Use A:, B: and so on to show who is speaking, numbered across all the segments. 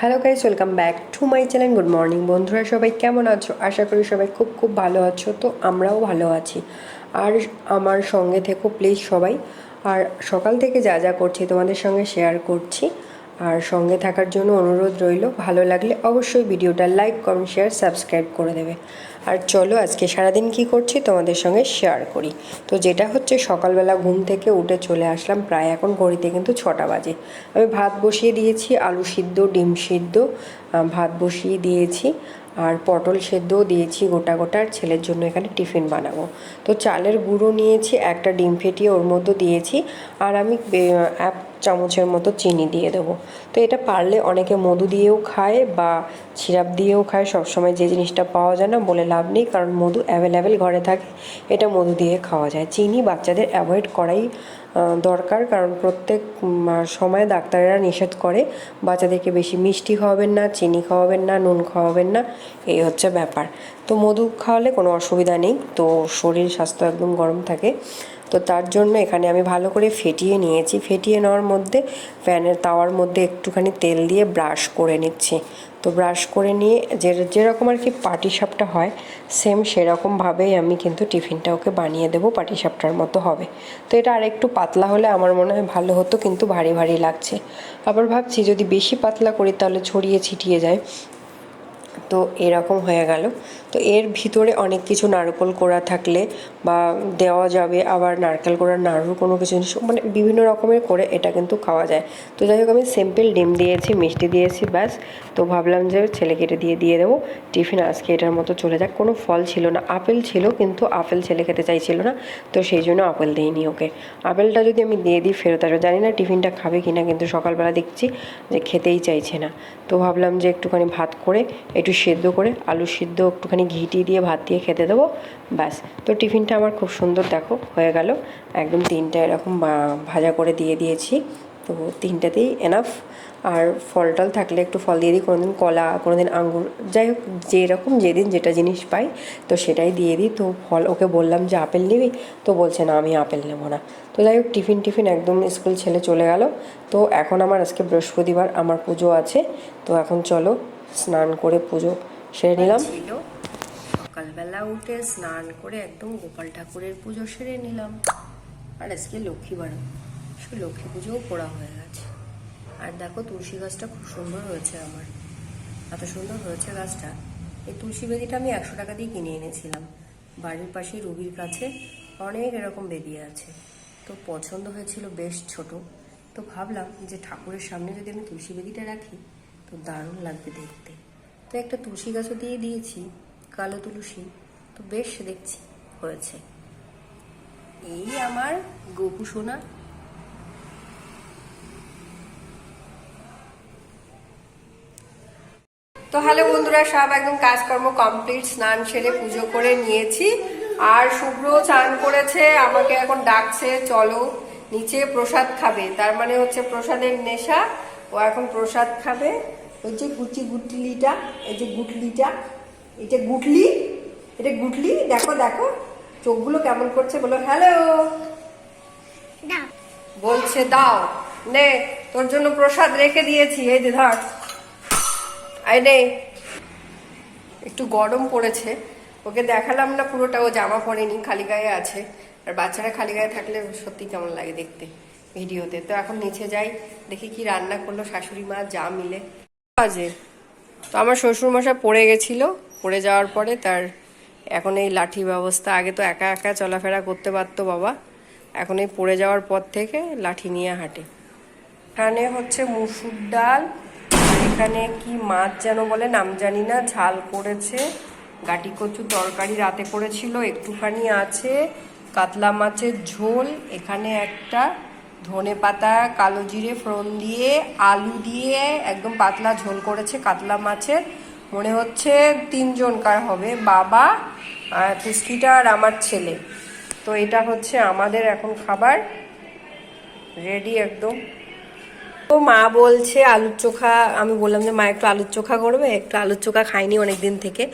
A: Hello guys welcome back to my channel good morning বন্ধুরা, সবাই কেমন আছো? আশা করি সবাই খুব খুব ভালো আছো, তো আমরাও ভালো আছি। আর আমার সঙ্গে থেকো প্লিজ সবাই। আর সকাল থেকে যা যা করছি, তোমাদের সঙ্গে শেয়ার করছি। আর সঙ্গে থাকার জন্য অনুরোধ রইল, ভালো লাগলে অবশ্যই ভিডিওটা লাইক, কমেন্ট, শেয়ার, সাবস্ক্রাইব করে দেবে। আর চলো আজকে সারাদিন কি করছি তোমাদের সঙ্গে শেয়ার করি। তো যেটা হচ্ছে সকালবেলা ঘুম থেকে উঠে চলে আসলাম, প্রায় এখন ঘড়িতে কিন্তু ছটা বাজে। আমি ভাত বসিয়ে দিয়েছি, আলু সিদ্ধ, ডিম সিদ্ধ ভাত বসিয়ে দিয়েছি, আর পটল সেদ্ধও দিয়েছি গোটা গোটা, আর ছেলের জন্য এখানে টিফিন বানাবো। তো চালের গুঁড়ো নিয়েছি, একটা ডিম ফেটিয়ে ওর মধ্যে দিয়েছি, আর আমি চামচের মতো চিনি দিয়ে দেবো। তো এটা পারলে অনেকে মধু দিয়েও খায় বা সিরাপ দিয়েও খায়, সবসময় যে জিনিসটা পাওয়া যায় না বলে লাভ নেই, কারণ মধু অ্যাভেলেবেল ঘরে থাকে, এটা মধু দিয়ে খাওয়া যায়। চিনি বাচ্চাদের অ্যাভয়েড করাই দরকার, কারণ প্রত্যেক সময় ডাক্তারেরা নিষেধ করে, বাচ্চাদেরকে বেশি মিষ্টি খাওয়াবেন না, চিনি খাওয়াবেন না, নুন খাওয়াবেন না, এই হচ্ছে ব্যাপার। তো মধু খাওয়ালে কোনো অসুবিধা নেই, তো শরীর স্বাস্থ্য একদম গরম থাকে। তো তার জন্য এখানে আমি ভালো করে ফেটিয়ে নিয়েছি। ফেটিয়ে নেওয়ার মধ্যে প্যানের তাওয়ার মধ্যে একটুখানি তেল দিয়ে ব্রাশ করে নিচ্ছি। তো ব্রাশ করে নিয়ে যে, যেরকম আর কি পাটি সাপটা হয়, সেম সেরকমভাবেই আমি কিন্তু টিফিনটা ওকে বানিয়ে দেবো পাটি সাপটার মতো হবে। তো এটা আর একটু পাতলা হলে আমার মনে হয় ভালো হতো, কিন্তু ভারী ভারী লাগছে। আবার ভাবছি যদি বেশি পাতলা করি তাহলে ছড়িয়ে ছিটিয়ে যায়। তো এরকম হয়ে গেল। তো এর ভিতরে অনেক কিছু নারকোল কোড়া থাকলে বা দেওয়া যাবে, আবার নারকেল কোড়ার নাড়ুর কোনো কিছু জিনিস মানে বিভিন্ন রকমের করে এটা কিন্তু খাওয়া যায়। তো যাই হোক, আমি সিম্পল ডিম দিয়েছি, মিষ্টি দিয়েছি, ব্যাস। তো ভাবলাম যে ছেলেকে এটা দিয়ে দিয়ে দেবো। টিফিন আজকে এটার মতো চলে যাক। কোনো ফল ছিল না। আপেল ছিল, কিন্তু আপেল ছেলে খেতে চাইছিল না। তো সেই জন্য আপেল দিইনি ওকে। আপেলটা যদি আমি দিয়ে দিই, ফেরত আসব। জানি না টিফিনটা খাবে কি না কিন্তু সকালবেলা দেখছি যে খেতেই চাইছে না। তো ভাবলাম যে একটুখানি ভাত করে একটু সেদ্ধ করে আলু সিদ্ধ, একটুখানি ঘিটি দিয়ে ভাত দিয়ে খেতে দেবো। ব্যাস, তো টিফিনটা আমার খুব সুন্দর দেখো, হয়ে গেল। একদম তিনটা এরকম ভাজা করে দিয়ে দিয়েছি। তো তিনটাতেই এনাফ আর ফল টল থাকলে একটু ফল দিয়ে দিই, কোনোদিন কলা, কোনোদিন আঙ্গুর, যাই হোক, যেরকম যেদিন যেটা জিনিস পাই, তো সেটাই দিয়ে দিই। তো ফল, ওকে বললাম যে, আপেল নিবি? তো বলছে, না, আমি আপেল নেব না। তো যাই হোক, টিফিন টিফিন, একদম স্কুল ছেলে চলে গেল। তো এখন আমার আজকে বৃহস্পতিবার, আমার পুজো আছে। তো এখন চলো স্নান করে পুজো সেরে নিলাম। সকালবেলা উঠে স্নান করে একদম গোপাল ঠাকুরের পুজো সেরে নিলাম। আর আজকে লক্ষ্মী বারো সে লক্ষ্মী পুজোও পড়া হয়ে গেছে। আর দেখো তুলসী গাছটা খুব সুন্দর হয়েছে আমার। এত সুন্দর হয়েছে গাছটা। এই তুলসী বেদিটা আমি একশো টাকা দিয়ে কিনে এনেছিলাম। বাড়ির পাশে রুবির কাছে অনেক এরকম বেদি আছে। তো পছন্দ হয়েছিল বেশ ছোট। তো ভাবলাম যে ঠাকুরের সামনে যদি আমি তুলসী বেদিটা রাখি তো দারুণ লাগবে দেখতে। তো একটা তুলসী গাছও দিয়ে দিয়েছি, কালো তুলসী। তো বেশ দেখছি, হয়েছে। এই আমার গোপু সোনা। তো হ্যালো বন্ধুরা, সব একদম কাজকর্ম কমপ্লিট স্নান সেরে পুজো করে নিয়েছি। আর শুভ্র চান করেছে, আমাকে এখন ডাকছে, চলো, নিচে প্রসাদ খাবে। তার মানে হচ্ছে প্রসাদের নেশা ও এখন প্রসাদ খাবে। ওই যে গুচি গুটলিটা এই যে গুটলিটা এটা গুটলি এটা গুটলি দেখো দেখো চোখগুলো কেমন করছে বলো। হ্যালো বলছে দাও নে তোর জন্য প্রসাদ রেখে দিয়েছি এই যে ধর। আই নে। একটু গরম পড়েছে ওকে দেখালাম না পুরোটা ও জামা পরেনি খালি গায়ে আছে। আর বাচ্চারা খালি গায়ে থাকলে সত্যি কেমন লাগে দেখতে। ভিডিওতে। তো এখন নিচে যাই, দেখি কি রান্না করল শাশুড়ি মা, যা মিলে। বাজে। তো আমার শ্বশুর মশাই পড়ে গেছিল, পড়ে যাওয়ার পরে তার এখন এই লাঠি ব্যবস্থা। আগে তো একা একা চলাফেরা করতে পারতো বাবা। এখন এই পড়ে যাওয়ার পর থেকে লাঠি নিয়ে হাঁটে। এখানে হচ্ছে মুসুর ডাল এখানে কি মাছ যেন বলে নাম জানি না, ঝাল করেছে। গাটি কচু তরকারি রাতে করেছিল, একটুখানি আছে, কাতলা মাছের ঝোল, এখানে একটা ধনে পাতা, কালো জিরে, ফোড়ন দিয়ে, আলু দিয়ে একদম পাতলা ঝোল করেছে কাতলা মাছের। মনে হচ্ছে তিনজনকার হবে, বাবা আর পুষ্কিটা আর আমার ছেলে। তো এটা হচ্ছে আমাদের এখন খাবার। রেডি একদম। তো মা বলছে আলুর চোখা, আমি বললাম যে মা একটু আলুর চোখা করবে, একটু আলুর চোখা খাইনি অনেক দিন থেকে।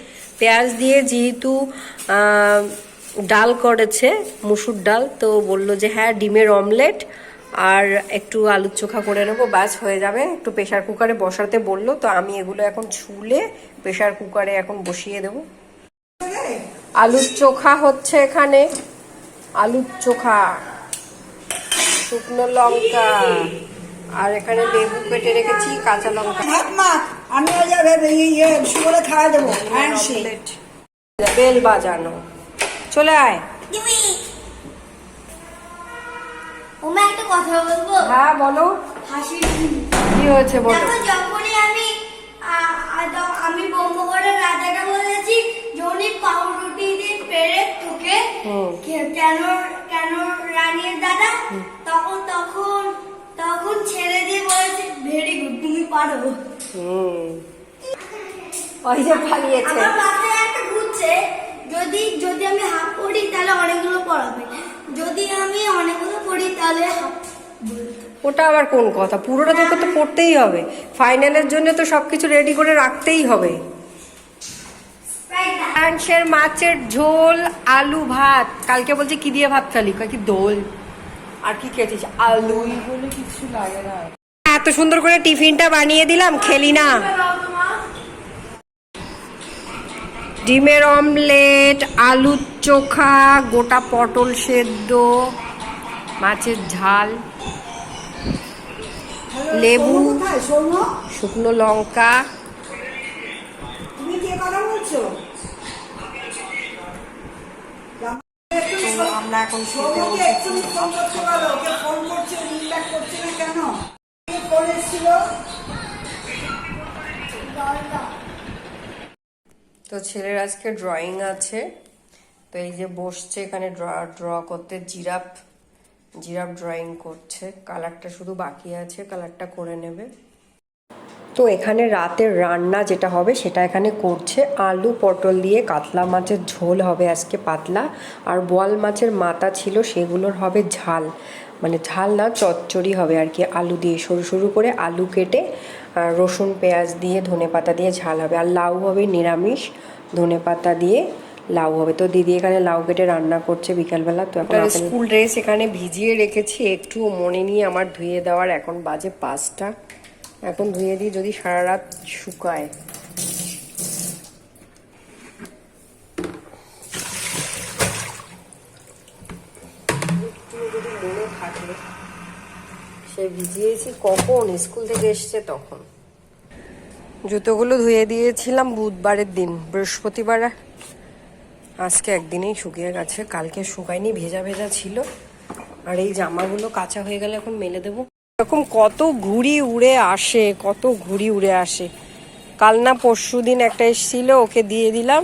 A: পেঁয়াজ দিয়ে যেহেতু ডাল করেছে, মুসুর ডাল, তো বলল যে হ্যাঁ ডিমের অমলেট আর একটু আলুর চোখা করে নেব ব্যাস হয়ে যাবে। একটু প্রেশার কুকারে বসাতে বলল তো আমি এগুলো এখন ছুলে প্রেশার কুকারে এখন বসিয়ে দেবো। আলুর চোখা হচ্ছে এখানে। আলুর চোখা। শুকনো লঙ্কা। আর এখানে লেবু কেটে রেখেছি কাঁচা লঙ্কা।
B: আমি খাওয়া দেবো।
A: অমলেট বেল বাজানো। চলে আয়।
C: ওমা একটা কথা বলব?
A: হ্যাঁ বলো।
C: হাসির
A: কি হয়েছে বলো?
C: দেখো যখনই আমি আমি ব্রহ্মগড়ের রাজাটা বলেছি জনি পাউরুটি দিয়ে পেরে তোকে কেন কেন রানীর দাদা? তখন তখন তখন ছেড়ে দিয়ে বলেছে ভেরি গুড তুমি পারো।
A: ওই যে পালিয়েছে।
C: আমার মাথায় একটা ঘুরছে যদি যদি আমি হাফ পড়ি তাহলে অনেকগুলো পড়াবে যদি আমি অনেকগুলো পড়ি তাহলে
A: ওটা আবার কোন কথা? পুরোটা তোকে তো পড়তেই হবে। ফাইনালের জন্য তো সবকিছু রেডি করে রাখতেই হবে। মাংসের মাছের ঝোল আলু ভাত। কালকে বলছে কি দিয়ে ভাত খালি? কি দোল? আর কি খেয়েছিস? আলু। বলে কিছু লাগে না। এত সুন্দর করে টিফিনটা বানিয়ে দিলাম খেলি না। ডিমের অমলেট আলুর চোখা গোটা পটল সেদ্ধ। মাছের ঝাল লেবু শুকনো লঙ্কা। আমরা এখন তো ছেলের আজকে ড্রয়িং আছে। তো এই যে বসছে এখানে ড্র ড্র করতে জিরাফ। জিরাফ ড্রয়িং করছে কালারটা শুধু বাকি আছে কালারটা করে নেবে। তো এখানে রাতের রান্না যেটা হবে, সেটা এখানে করছে। আলু পটল দিয়ে কাতলা মাছের ঝোল হবে আজকে পাতলা, আর বোয়াল মাছের মাথা ছিল, সেগুলোর হবে ঝাল। মানে ঝাল না, চচ্চড়ি হবে আর কি, আলু দিয়ে সরু সরু করে আলু কেটে রসুন, পেঁয়াজ দিয়ে ধনে পাতা দিয়ে ঝাল হবে। আর লাউ হবে নিরামিষ ধনে পাতা দিয়ে লাউ হবে। তো দিদি এখানে লাউ কেটে রান্না করছে বিকালবেলা তো এখন স্কুল ড্রেস এখানে ভিজিয়ে রেখেছি একটু মনে নিয়ে আমার ধুয়ে দেওয়ার এখন বাজে পাঁচটা। এখন ধুয়ে দিই যদি সারা রাত শুকায়। সে ভিজিয়েছি কখন? স্কুল থেকে এসছে তখন। জুতোগুলো ধুয়ে দিয়েছিলাম বুধবারের দিন বৃহস্পতিবার। আজকে একদিনেই শুকিয়ে গেছে। কালকে শুকায়নি, ভেজা ভেজা ছিল। আর এই জামাগুলো কাঁচা হয়ে গেলে এখন মেলে দেবো। এরকম কত ঘুড়ি উড়ে আসে, কত ঘুড়ি উড়ে আসে। কাল না পরশু দিন একটা এসেছিল, ওকে দিয়ে দিলাম।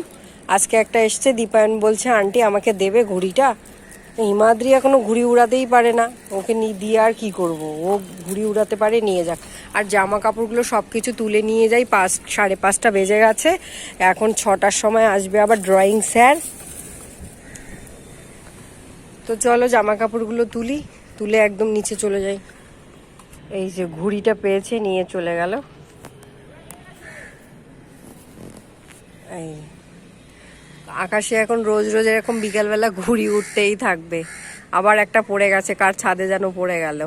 A: আজকে একটা এসছে, দীপায়ন বলছে, আন্টি, আমাকে দেবে ঘুড়িটা? হিমাদ্রি এখনও ঘুড়ি উড়াতেই পারে না। ওকে দিয়ে আর কি করব? ও ঘুড়ি উড়াতে পারে, নিয়ে যাক। আর জামা কাপড়গুলো সব কিছু তুলে নিয়ে যাই, পাঁচ, সাড়ে পাঁচটা বেজে গেছে। এখন ছটার সময় আসবে আবার ড্রয়িং স্যার তো চলো জামা কাপড়গুলো তুলি, তুলে একদম নিচে চলে যাই। এই যে ঘুড়িটা পেয়েছে, নিয়ে চলে গেল। এই। আকাশে এখন রোজ রোজ এরকম বিকালবেলা ঘুড়ি উঠতেই থাকবে। আবার একটা পড়ে গেছে, কার ছাদে যেন পড়ে গেল।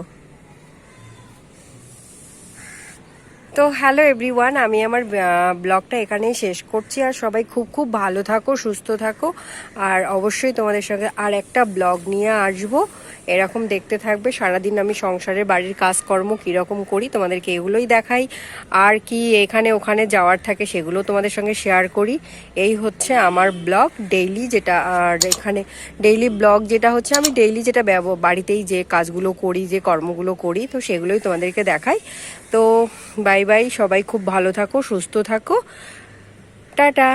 A: তো হ্যালো এভরিওয়ান আমি আমার ব্লগটা এখানেই শেষ করছি। আর সবাই খুব খুব ভালো থাকো, সুস্থ থাকো। আর অবশ্যই তোমাদের সঙ্গে আর একটা ব্লগ নিয়ে আসব। এরকম দেখতে থাকবে, সারাদিন আমি সংসারের বাড়ির কাজকর্ম কীরকম করি তোমাদেরকে এগুলোই দেখাই। আর কি এখানে ওখানে যাওয়ার থাকে সেগুলো তোমাদের সঙ্গে শেয়ার করি। এই হচ্ছে আমার ব্লগ ডেইলি যেটা, আর এখানে ডেইলি ব্লগ যেটা হচ্ছে আমি ডেইলি যেটা বাড়িতেই যে কাজগুলো করি, যে কর্মগুলো করি, তো সেগুলোই তোমাদেরকে দেখাই। তো বাই বাই সবাই খুব ভালো থাকো, সুস্থ থাকো। টাটা।